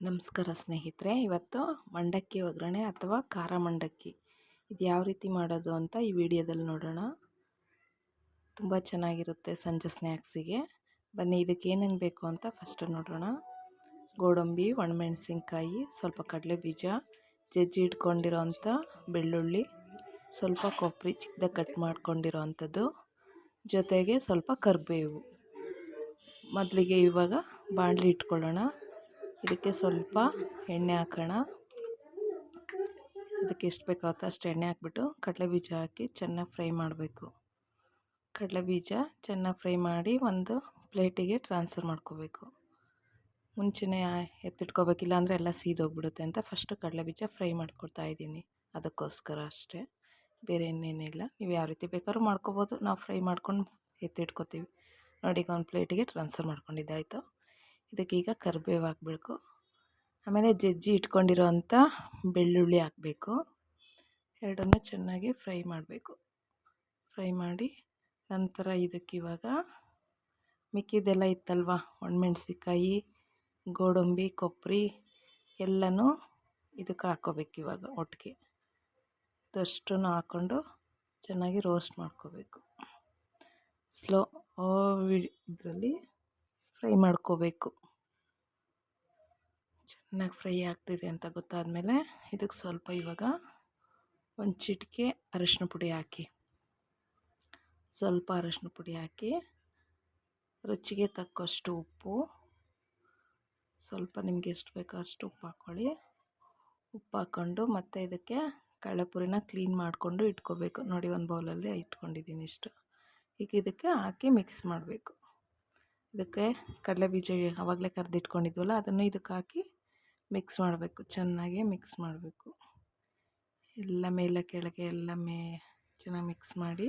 ನಮಸ್ಕಾರ ಸ್ನೇಹಿತರೆ, ಇವತ್ತು ಮಂಡಕ್ಕಿ ಒಗ್ಗರಣೆ ಅಥವಾ ಖಾರ ಮಂಡಕ್ಕಿ ಇದು ಯಾವ ರೀತಿ ಮಾಡೋದು ಅಂತ ಈ ವಿಡಿಯೋದಲ್ಲಿ ನೋಡೋಣ. ತುಂಬ ಚೆನ್ನಾಗಿರುತ್ತೆ ಸಂಜೆ ಸ್ನ್ಯಾಕ್ಸಿಗೆ ಬನ್ನಿ ಇದಕ್ಕೆ ಏನೇನು ಬೇಕು ಅಂತ ಫಸ್ಟ್ ನೋಡೋಣ. ಗೋಡಂಬಿ, ಒಣಮೆಣಸಿನ್ಕಾಯಿ, ಸ್ವಲ್ಪ ಕಡಲೆ ಬೀಜ ಜಜ್ಜಿ ಇಟ್ಕೊಂಡಿರೋ ಅಂಥ ಬೆಳ್ಳುಳ್ಳಿ, ಸ್ವಲ್ಪ ಕೊಬ್ಬರಿ ಚಿಕ್ಕದಾಗಿ ಕಟ್ ಮಾಡ್ಕೊಂಡಿರೋ ಅಂಥದ್ದು ಜೊತೆಗೆ ಸ್ವಲ್ಪ ಕರಿಬೇವು. ಮೊದಲಿಗೆ ಇವಾಗ ಬಾಣಲಿ ಇಟ್ಕೊಳ್ಳೋಣ. ಇದಕ್ಕೆ ಸ್ವಲ್ಪ ಎಣ್ಣೆ ಹಾಕೋಣ. ಅದಕ್ಕೆ ಎಷ್ಟು ಬೇಕಾಗುತ್ತೋ ಅಷ್ಟು ಎಣ್ಣೆ ಹಾಕ್ಬಿಟ್ಟು ಕಡಲೆ ಬೀಜ ಹಾಕಿ ಚೆನ್ನಾಗಿ ಫ್ರೈ ಮಾಡಬೇಕು. ಕಡಲೆ ಬೀಜ ಚೆನ್ನಾಗಿ ಫ್ರೈ ಮಾಡಿ ಒಂದು ಪ್ಲೇಟಿಗೆ ಟ್ರಾನ್ಸ್ಫರ್ ಮಾಡ್ಕೋಬೇಕು. ಮುಂಚೆನೇ ಎತ್ತಿಟ್ಕೋಬೇಕಿಲ್ಲ ಅಂದರೆ ಎಲ್ಲ ಸೀದೋಗ್ಬಿಡುತ್ತೆ ಅಂತ ಫಸ್ಟು ಕಡಲೆ ಬೀಜ ಫ್ರೈ ಮಾಡ್ಕೊಳ್ತಾ ಇದ್ದೀನಿ. ಅದಕ್ಕೋಸ್ಕರ ಅಷ್ಟೇ. ಬೇರೆ ಇನ್ನೇನಿಲ್ಲ ನೀವು ಯಾವ ರೀತಿ ಬೇಕಾದ್ರೂ ಮಾಡ್ಕೋಬೋದು. ನಾವು ಫ್ರೈ ಮಾಡ್ಕೊಂಡು ಎತ್ತಿಟ್ಕೋತೀವಿ. ನೋಡಿ ಈಗ ಒಂದು ಪ್ಲೇಟಿಗೆ ಟ್ರಾನ್ಸ್ಫರ್ ಮಾಡ್ಕೊಂಡಿದ್ದಾಯಿತು. ಇದಕ್ಕೀಗ ಕರ್ಬೇವು ಹಾಕಬೇಕು. ಆಮೇಲೆ ಜಜ್ಜಿ ಇಟ್ಕೊಂಡಿರೋ ಅಂಥ ಬೆಳ್ಳುಳ್ಳಿ ಹಾಕಬೇಕು. ಎರಡನ್ನೂ ಚೆನ್ನಾಗಿ ಫ್ರೈ ಮಾಡಬೇಕು. ಫ್ರೈ ಮಾಡಿ ನಂತರ ಇದಕ್ಕಿವಾಗ ಮಿಕ್ಕಿದೆಲ್ಲ ಇತ್ತಲ್ವ? ಒಣಮೆಣ್ಸಿಕಾಯಿ ಗೋಡಂಬಿ, ಕೊಬ್ಬರಿ ಎಲ್ಲನೂ ಇದಕ್ಕೆ ಹಾಕ್ಕೋಬೇಕು ಇವಾಗ ಒಟ್ಟಿಗೆ. ಇದಷ್ಟು ಹಾಕ್ಕೊಂಡು ಚೆನ್ನಾಗಿ ರೋಸ್ಟ್ ಮಾಡ್ಕೋಬೇಕು. ಸ್ಲೋ ಇದರಲ್ಲಿ ಫ್ರೈ ಮಾಡ್ಕೋಬೇಕು. ಚೆನ್ನಾಗಿ ಫ್ರೈ ಆಗ್ತಿದೆ ಅಂತ ಗೊತ್ತಾದಮೇಲೆ ಇದಕ್ಕೆ ಸ್ವಲ್ಪ ಇವಾಗ ಒಂದು ಚಿಟಿಕೆ ಅರಶಿನ ಪುಡಿ ಹಾಕಿ. ಸ್ವಲ್ಪ ಅರಶಿನ ಪುಡಿ ಹಾಕಿ, ರುಚಿಗೆ ತಕ್ಕಷ್ಟು ಉಪ್ಪು. ಸ್ವಲ್ಪ ನಿಮಗೆ ಎಷ್ಟು ಬೇಕೋ ಅಷ್ಟು ಉಪ್ಪು ಹಾಕ್ಕೊಳ್ಳಿ ಉಪ್ಪು ಹಾಕ್ಕೊಂಡು ಮತ್ತು ಇದಕ್ಕೆ ಕಡಲೆಪುರಿನ ಕ್ಲೀನ್ ಮಾಡಿಕೊಂಡು ಇಟ್ಕೋಬೇಕು. ನೋಡಿ ಒಂದು ಬೌಲಲ್ಲಿ ಇಟ್ಕೊಂಡಿದ್ದೀನಿ ಇಷ್ಟು. ಈಗ ಇದಕ್ಕೆ ಹಾಕಿ ಮಿಕ್ಸ್ ಮಾಡಬೇಕು. ಇದಕ್ಕೆ ಕಡಲೆ ಬೀಜ ಆವಾಗಲೇ ಕರೆದಿಟ್ಕೊಂಡಿದ್ವಲ್ಲ, ಅದನ್ನು ಇದಕ್ಕೆ ಹಾಕಿ ಮಿಕ್ಸ್ ಮಾಡಬೇಕು. ಚೆನ್ನಾಗಿ ಮಿಕ್ಸ್ ಮಾಡಬೇಕು. ಎಲ್ಲ ಮೇಲೆ ಕೆಳಗೆ ಎಲ್ಲ ಮೇ, ಚೆನ್ನಾಗಿ ಮಿಕ್ಸ್ ಮಾಡಿ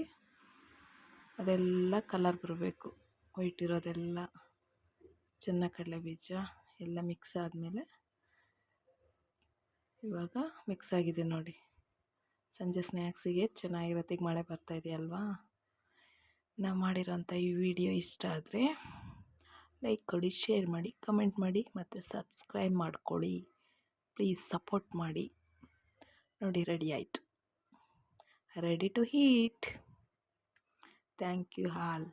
ಅದೆಲ್ಲ ಕಲರ್ ಬರಬೇಕು. ವೈಟ್ ಇರೋದೆಲ್ಲ ಚೆನ್ನಾಗಿ ಕಡಲೆ ಬೀಜ ಎಲ್ಲ ಮಿಕ್ಸ್ ಆದಮೇಲೆ ಇವಾಗ ಮಿಕ್ಸ್ ಆಗಿದೆ ನೋಡಿ. ಸಂಜೆ ಸ್ನ್ಯಾಕ್ಸಿಗೆ ಚೆನ್ನಾಗಿರುತ್ತೆ ಈಗ ಮಳೆ ಬರ್ತಾಯಿದೆಯಲ್ವಾ ನಾವು ಮಾಡಿರೋಂಥ ಈ ವಿಡಿಯೋ ಇಷ್ಟ ಆದರೆ ಲೈಕ್ ಕೊಡಿ, ಶೇರ್ ಮಾಡಿ, ಕಮೆಂಟ್ ಮಾಡಿ ಮತ್ತು ಸಬ್ಸ್ಕ್ರೈಬ್ ಮಾಡ್ಕೊಳ್ಳಿ. ಪ್ಲೀಸ್ ಸಪೋರ್ಟ್ ಮಾಡಿ. ನೋಡಿ ರೆಡಿ ಆಯಿತು. Ready to heat. Thank you all.